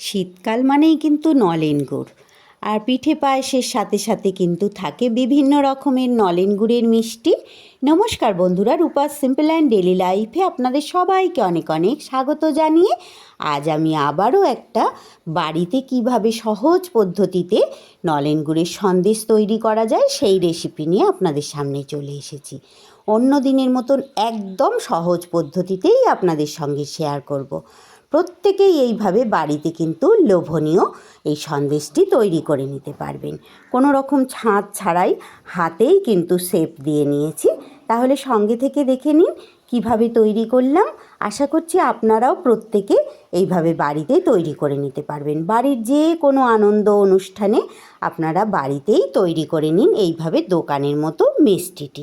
শীতকাল মানেই কিন্তু নলেন গুড়। আর পিঠে পায়েসের সাথে সাথে কিন্তু থাকে বিভিন্ন রকমের নলেন গুড়ের মিষ্টি। নমস্কার বন্ধুরা রূপার সিম্পল অ্যান্ড ডেলি লাইফে আপনাদের সবাইকে অনেক অনেক স্বাগত জানিয়ে আজ আমি আবারও একটা বাড়িতে কীভাবে সহজ পদ্ধতিতে নলেন গুড়ের সন্দেশ তৈরি করা যায় সেই রেসিপি নিয়ে আপনাদের সামনে চলে এসেছি। অন্য দিনের মতন একদম সহজ পদ্ধতিতেই আপনাদের সঙ্গে শেয়ার করব। প্রত্যেকেই এইভাবে বাড়িতে কিন্তু লোভনীয় এই সন্দেশটি তৈরি করে নিতে পারবেন। কোনো রকম ছাঁচ ছাড়াই হাতেই কিন্তু শেপ দিয়ে নিয়েছি। তাহলে সঙ্গে থেকে দেখে নিন কীভাবে তৈরি করলাম। আশা করছি আপনারাও প্রত্যেকে এইভাবে বাড়িতে তৈরি করে নিতে পারবেন। বাড়ির যে কোনো আনন্দ অনুষ্ঠানে আপনারা বাড়িতেই তৈরি করে নিন এইভাবে দোকানের মতো মিষ্টিটি।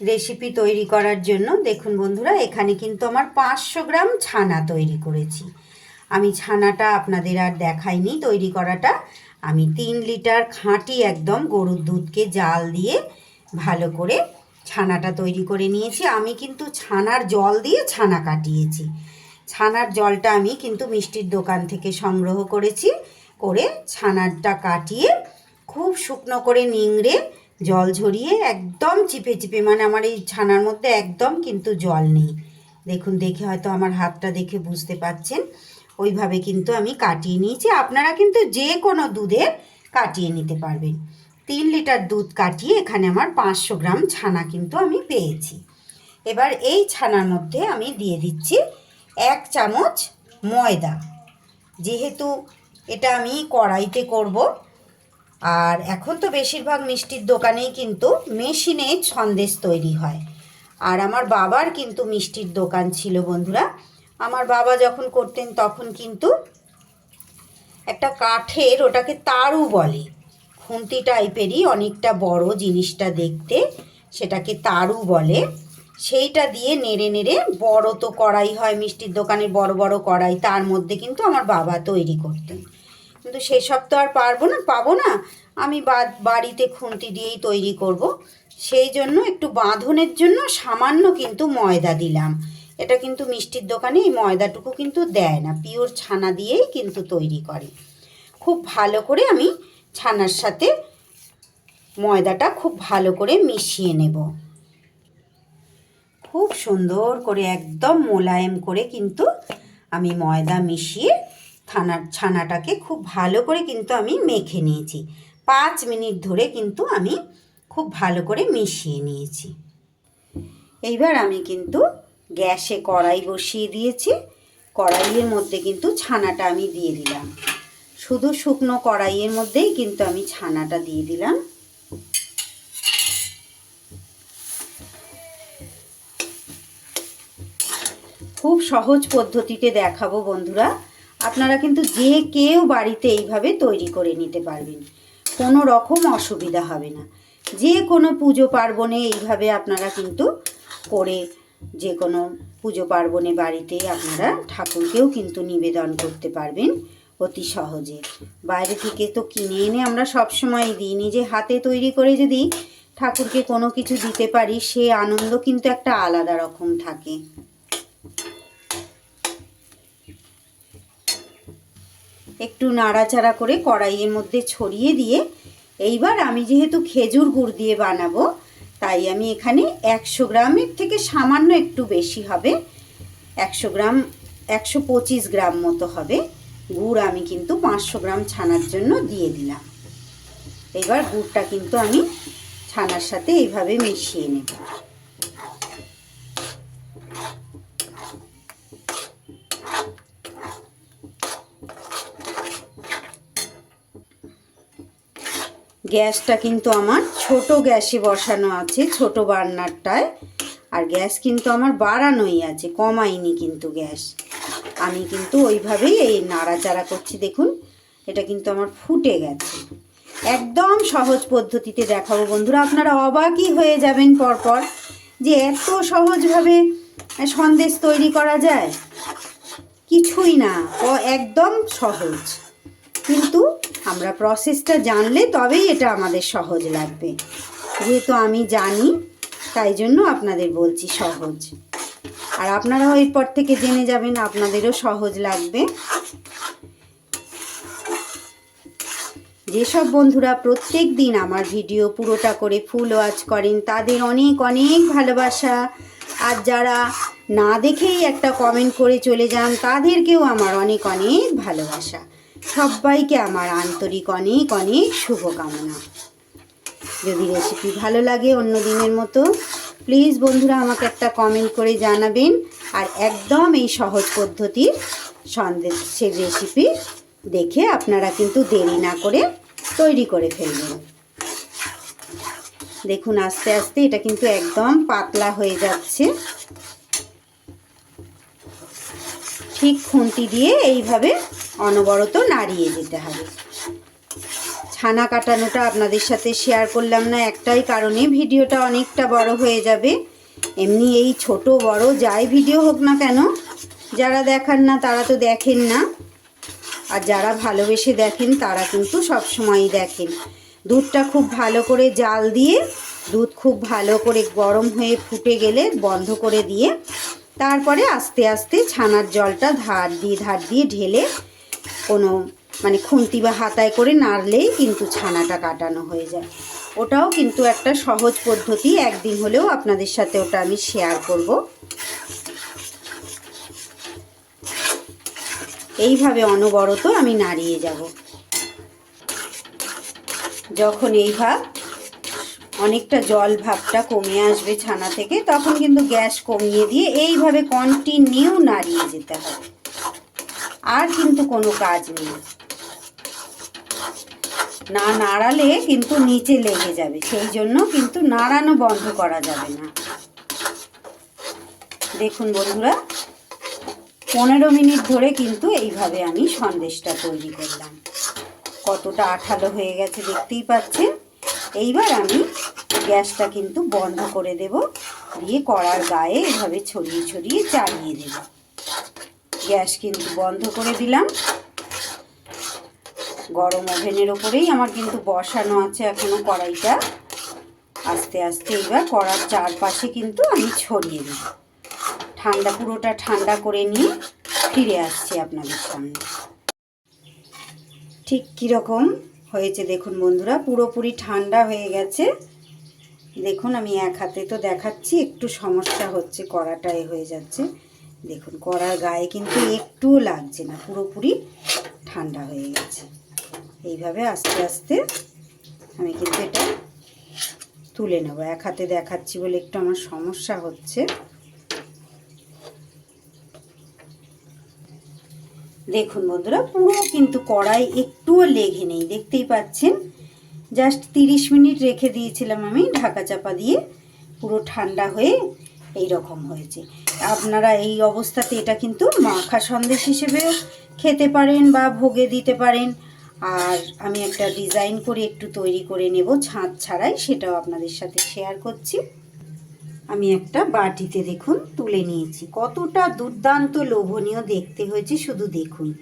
রেসিপি তৈরি করার জন্য। দেখুন বন্ধুরা, এখানে কিন্তু আমার পাঁচশো গ্রাম ছানা তৈরি করেছি। আমি ছানাটা আপনাদের আর দেখাইনি তৈরি করাটা। আমি তিন লিটার খাঁটি একদম গরুর দুধকে জাল দিয়ে ভালো করে ছানাটা তৈরি করে নিয়েছি। আমি কিন্তু ছানার জল দিয়ে ছানা কাটিয়েছি। ছানার জলটা আমি কিন্তু মিষ্টির দোকান থেকে সংগ্রহ করেছি। করে ছানারটা কাটিয়ে খুব শুকনো করে নিংড়ে জল ঝরিয়ে একদম চিপে চিপে মানে আমার এই ছানার মধ্যে একদম কিন্তু জল নেই। দেখুন, দেখে হয়তো আমার হাতটা দেখে বুঝতে পাচ্ছেন। ওইভাবে কিন্তু আমি কাটিয়ে নিয়েছি। আপনারা কিন্তু যে কোনো দুধের কাটিয়ে নিতে পারবেন। তিন লিটার দুধ কাটিয়ে এখানে আমার পাঁচশো গ্রাম ছানা কিন্তু আমি পেয়েছি। এবার এই ছানার মধ্যে আমি দিয়ে দিচ্ছি এক চামচ ময়দা। যেহেতু এটা আমি কড়াইতে করব আর এখন তো বেশিরভাগ মিষ্টির দোকানেই কিন্তু মেশিনে সন্দেশ তৈরি হয়। আর আমার বাবার কিন্তু মিষ্টির দোকান ছিল বন্ধুরা। আমার বাবা যখন করতেন তখন কিন্তু একটা কাঠের ওটাকে তারু বলে। খুন্তি টাইপেরই অনেকটা বড় জিনিসটা দেখতে সেটাকে তারু বলে। সেইটা দিয়ে নেড়ে নেড়ে বড় তো কড়াই হয় মিষ্টির দোকানে বড় বড় কড়াই, তার মধ্যে কিন্তু আমার বাবা তৈরি করতেন। কিন্তু সেসব তো আর পারব না, পাবো না। আমি বাড়িতে খুন্তি দিয়েই তৈরি করব। সেই জন্য একটু বাঁধনের জন্য সামান্য কিন্তু ময়দা দিলাম। এটা কিন্তু মিষ্টির দোকানে এই ময়দাটুকু কিন্তু দেয় না, পিওর ছানা দিয়েই কিন্তু তৈরি করে। খুব ভালো করে আমি ছানার সাথে ময়দাটা খুব ভালো করে মিশিয়ে নেব। খুব সুন্দর করে একদম মোলায়েম করে কিন্তু আমি ময়দা মিশিয়ে থানার ছানাটাকে খুব ভালো করে কিন্তু আমি মেখে নিয়েছি। পাঁচ মিনিট ধরে কিন্তু আমি খুব ভালো করে মিশিয়ে নিয়েছি। এইবার আমি কিন্তু গ্যাসে কড়াই বসিয়ে দিয়েছি। কড়াইয়ের মধ্যে কিন্তু ছানাটা আমি দিয়ে দিলাম। শুধু শুকনো কড়াইয়ের মধ্যেই কিন্তু আমি ছানাটা দিয়ে দিলাম। খুব সহজ পদ্ধতিতে দেখাবো বন্ধুরা। আপনারা কিন্তু যে কেউ বাড়িতে এইভাবে তৈরি করে নিতে পারবেন। কোনো রকম অসুবিধা হবে না। যে কোনো পুজো পার্বণে এইভাবে আপনারা কিন্তু করে যে কোনো পুজো পার্বণে বাড়িতে আপনারা ঠাকুরকেও কিন্তু নিবেদন করতে পারবেন অতি সহজে। বাইরে থেকে তো কিনে এনে আমরা সবসময় দিই। নিজে হাতে তৈরি করে যদি ঠাকুরকে কোনো কিছু দিতে পারি, সে আনন্দ কিন্তু একটা আলাদা রকম থাকে। একটু নাড়াচাড়া করে কড়াইয়ের মধ্যে ছড়িয়ে দিয়ে এইবার আমি যেহেতু খেজুর গুড় দিয়ে বানাবো, তাই আমি এখানে একশো গ্রামের থেকে সামান্য একটু বেশি হবে। একশো গ্রাম, একশো পঁচিশ গ্রাম মতো হবে। গুড় আমি কিন্তু পাঁচশো গ্রাম ছানার জন্য দিয়ে দিলাম। এবার গুড়টা কিন্তু আমি ছানার সাথে এইভাবে মিশিয়ে নেব। গ্যাসটা কিন্তু আমার ছোট গ্যাসে বসানো আছে, ছোট বার্নারটায়। আর গ্যাস কিন্তু আমার বাড়ানোই আছে, কমাইনি কিন্তু গ্যাস। আমি কিন্তু ওইভাবেই এই নাড়াচাড়া করছি, দেখুন, এটা কিন্তু আমার ফুটে গেছে। একদম সহজ পদ্ধতিতে দেখাবো বন্ধুরা, আপনারা অবাকই হয়ে যাবেন পরপর যে এত সহজভাবে সন্দেশ তৈরি করা যায়। কিছুই না একদম সহজ। কিন্তু আমরা প্রসেসটা জানলে তবেই এটা আমাদের সহজ লাগবে। যেহেতু আমি জানি, তাই জন্য আপনাদের বলছি সহজ। আর আপনারাও এরপর থেকে জেনে যাবেন, আপনাদেরও সহজ লাগবে। যেসব বন্ধুরা প্রত্যেক দিন আমার ভিডিও পুরোটা করে ফুল ওয়াচ করেন, তাদের অনেক অনেক ভালোবাসা। আর যারা না দেখেই একটা কমেন্ট করে চলে যান, তাদেরকেও আমার অনেক অনেক ভালোবাসা। সবাইকে আমার আন্তরিক অনেক অনেক শুভকামনা। যদি রেসিপি ভালো লাগে অন্য দিনের মতো প্লিজ বন্ধুরা আমাকে একটা কমেন্ট করে জানাবেন আর একদম এই সহজ পদ্ধতির সন্দেশের রেসিপি দেখে আপনারা কিন্তু দেরি না করে তৈরি করে ফেলবেন। দেখুন আস্তে আস্তে এটা কিন্তু একদম পাতলা হয়ে যাচ্ছে। ঠিক খুন্তি দিয়ে এইভাবে অনবরত নাড়িয়ে যেতে হবে। ছানা কাটানোটা আপনাদের সাথে শেয়ার করলাম না, একটাই কারণে ভিডিওটা অনেকটা বড় হয়ে যাবে। এমনি এই ছোট বড় যাই ভিডিও হোক না কেন, যারা দেখান না তারা তো দেখেন না। আর যারা ভালোবেসে দেখেন তারা কিন্তু সবসময়ই দেখেন। দুধটা খুব ভালো করে জাল দিয়ে, দুধ খুব ভালো করে গরম হয়ে ফুটে গেলে বন্ধ করে দিয়ে, তারপরে আস্তে আস্তে ছানার জলটা ধার দিয়ে ধার দিয়ে ঢেলে কোনো মানে খুন্তি বা হাতায় করে নাড়লেই কিন্তু ছানাটা কাটানো হয়ে যায়। ওটাও কিন্তু একটা সহজ পদ্ধতি, একদিন হলেও আপনাদের সাথে ওটা আমি শেয়ার করব। এইভাবে অনবরত আমি নাড়িয়ে যাব। যখন এই ভাব, অনেকটা জল ভাবটা কমে আসবে ছানা থেকে, তখন কিন্তু গ্যাস কমিয়ে দিয়ে এইভাবে কন্টিনিউ নাড়িয়ে যেতে হবে। আর কিন্তু কোনো কাজ নেই। না নাড়ালে কিন্তু নিচে লেগে যাবে, সেই জন্য কিন্তু নাড়ানো বন্ধ করা যাবে না। দেখুন বন্ধুরা, পনেরো মিনিট ধরে কিন্তু এইভাবে আমি সন্দেশটা তৈরি করলাম। কতটা আঠালো হয়ে গেছে দেখতেই পাচ্ছেন। এইবার আমি গ্যাসটা কিন্তু বন্ধ করে দেব, দিয়ে কড়ার গায়ে এভাবে ছড়িয়ে ছড়িয়ে চালিয়ে দেব। গ্যাস কিন্তু বন্ধ করে দিলাম। গরম ওভেনের ওপরেই আমার কিন্তু বসানো আছে এখনও কড়াইটা। আস্তে আস্তে এবার কড়ার চারপাশে কিন্তু আমি ছড়িয়ে দেব ঠান্ডা, পুরোটা ঠান্ডা করে নিয়ে ফিরে আসছি আপনাদের সামনে। ঠিক কীরকম হয়েছে দেখুন বন্ধুরা, পুরোপুরি ঠান্ডা হয়ে গেছে। দেখুন আমি এক হাতে তো দেখাচ্ছি, একটু সমস্যা হচ্ছে, কড়াটায় হয়ে যাচ্ছে। দেখুন, কড়ার গায়ে কিন্তু একটুও লাগছে না, পুরোপুরি ঠান্ডা হয়ে গেছে। এইভাবে আস্তে আস্তে আমি কিন্তু এটা তুলে নেব। এক হাতে দেখাচ্ছি বলে একটু আমার সমস্যা হচ্ছে। দেখুন বন্ধুরা, পুরো কিন্তু কড়াই একটুও লেগে নেই, দেখতেই পাচ্ছেন? জাস্ট তিরিশ মিনিট রেখে দিয়েছিলাম আমি, ঢাকা চাপা দিয়ে পুরো ঠান্ডা হয়ে এই রকম হয়েছে। আপনারা এই অবস্থাতে এটা কিন্তু মাখা সন্দেশ হিসেবেও খেতে পারেন বা ভোগে দিতে পারেন। আর আমি একটা ডিজাইন করে একটু তৈরি করে নেব ছাঁচ ছাড়াই সেটাও আপনাদের সাথে শেয়ার করছি। আমি একটা বাটিতে দেখুন তুলে নিয়েছি। কতটা দুর্দান্ত লোভনীয় দেখতে হয়েছে, শুধু দেখুন।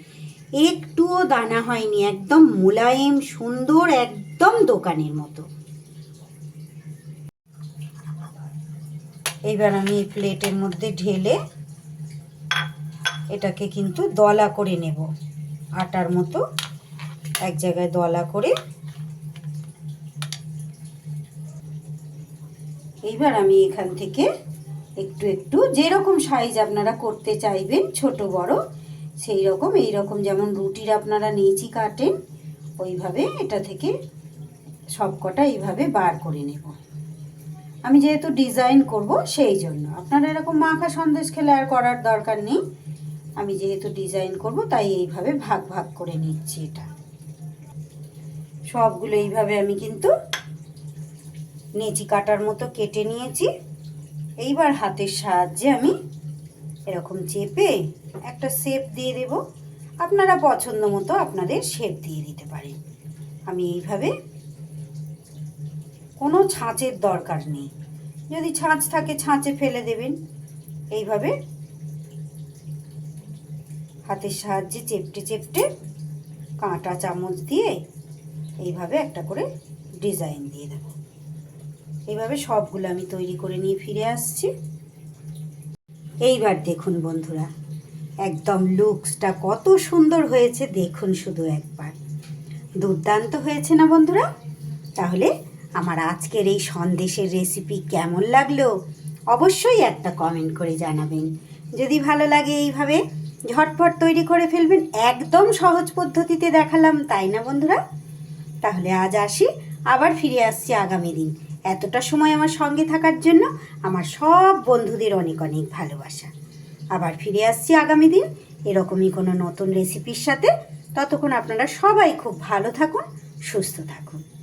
একটুও দানা হয়নি, একদম মোলায়েম, সুন্দর, একদম দোকানের মতো। এইবার আমি এই প্লেটের মধ্যে ঢেলে এটাকে কিন্তু দলা করে নেব। আটার মতো এক জায়গায় দলা করে। এইবার আমি এখান থেকে একটু একটু যেরকম সাইজ আপনারা করতে চাইবেন, ছোট, বড় সেই রকম এই রকম যেমন রুটির আপনারা নেচি কাটেন, ওইভাবে এটা থেকে সবকটা এইভাবে বার করে নেব। আমি যেহেতু ডিজাইন করব সেই জন্য। আপনারা এরকম মাখা সন্দেশ খেলে আর করার দরকার নেই। আমি যেহেতু ডিজাইন করব, তাই এইভাবে ভাগ ভাগ করে নিচ্ছি এটা। সবগুলো এইভাবে আমি কিন্তু নেচি কাটার মতো কেটে নিয়েছি। এইবার হাতের সাহায্যে আমি এরকম চেপে একটা শেপ দিয়ে দেব। আপনারা পছন্দ মতো আপনাদের শেপ দিয়ে দিতে পারেন। আমি এইভাবে কোনো ছাঁচের দরকার নেই। যদি ছাঁচ থাকে, ছাঁচে ফেলে দেবেন। এইভাবে হাতের সাহায্যে চেপটে চেপটে কাঁটা চামচ দিয়ে এইভাবে একটা করে ডিজাইন দিয়ে দেবো। এইভাবে সবগুলো আমি তৈরি করে নিয়ে ফিরে আসছি। এইবার দেখুন বন্ধুরা, একদম লুকসটা কত সুন্দর হয়েছে। দেখুন শুধু একবার। দুর্দান্ত হয়েছে না বন্ধুরা? তাহলে আমার আজকের এই সন্দেশের রেসিপি কেমন লাগল অবশ্যই একটা কমেন্ট করে জানাবেন। যদি ভালো লাগে এইভাবে ঝটপট তৈরি করে ফেলবেন, একদম সহজ পদ্ধতিতে দেখালাম, তাই না বন্ধুরা? তাহলে আজ আসি, আবার ফিরে আসছি আগামী দিন। এতটা সময় আমার সঙ্গে থাকার জন্য আমার সব বন্ধুদের অনেক অনেক ভালোবাসা। আবার ফিরে আসছি আগামী দিন, এরকমই কোনো নতুন রেসিপির সাথে। ততক্ষণ আপনারা সবাই খুব ভালো থাকুন, সুস্থ থাকুন।